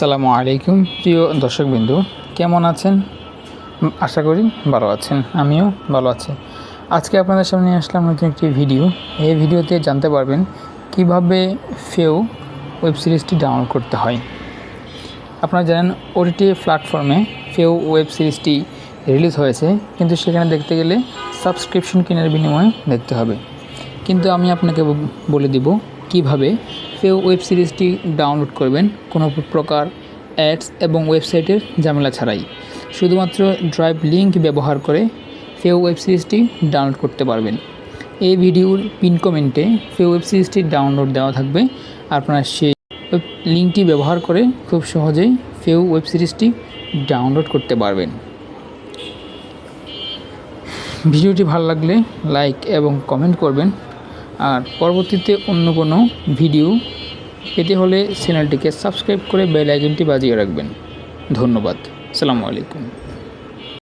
সালামু আলাইকুম, প্রিয় দর্শকবিন্দু। কেমন আছেন? আশা করি ভালো আছেন। আমিও ভালো আছি। আজকে আপনাদের সামনে আসলাম নতুন একটি ভিডিও। এই ভিডিওতে জানতে পারবেন কীভাবে ফেউ ওয়েব সিরিজটি ডাউনলোড করতে হয়। আপনারা জানেন, ওটিটি প্ল্যাটফর্মে ফেউ ওয়েব সিরিজটি রিলিজ হয়েছে, কিন্তু সেখানে দেখতে গেলে সাবস্ক্রিপশন কেনার বিনিময়ে দেখতে হবে। কিন্তু আমি আপনাকে বলে দিব কীভাবে ফেও ওয়েব সিরিজটি ডাউনলোড করবেন? কোনো প্রকার অ্যাডস এবং ওয়েবসাইটের ঝামেলা ছাড়াই। শুধুমাত্র ড্রাইভ লিঙ্ক ব্যবহার করে ফেও ওয়েব সিরিজটি ডাউনলোড করতে পারবেন। এই ভিডিওর পিন কমেন্টে ফেও ওয়েব সিরিজটি ডাউনলোড দেওয়া থাকবে। আপনারা সেই লিঙ্কটি ব্যবহার করে খুব সহজেই ফেউ ওয়েব সিরিজটি ডাউনলোড করতে পারবেন। ভিডিওটি ভালো লাগলে লাইক এবং কমেন্ট করবেন। আর পরবর্তীতে অন্য কোনো ভিডিও পেতে হলে চ্যানেলটিকে সাবস্ক্রাইব করে বেল আইকনটি বাজিয়ে রাখবেন। ধন্যবাদ। সালামু আলাইকুম।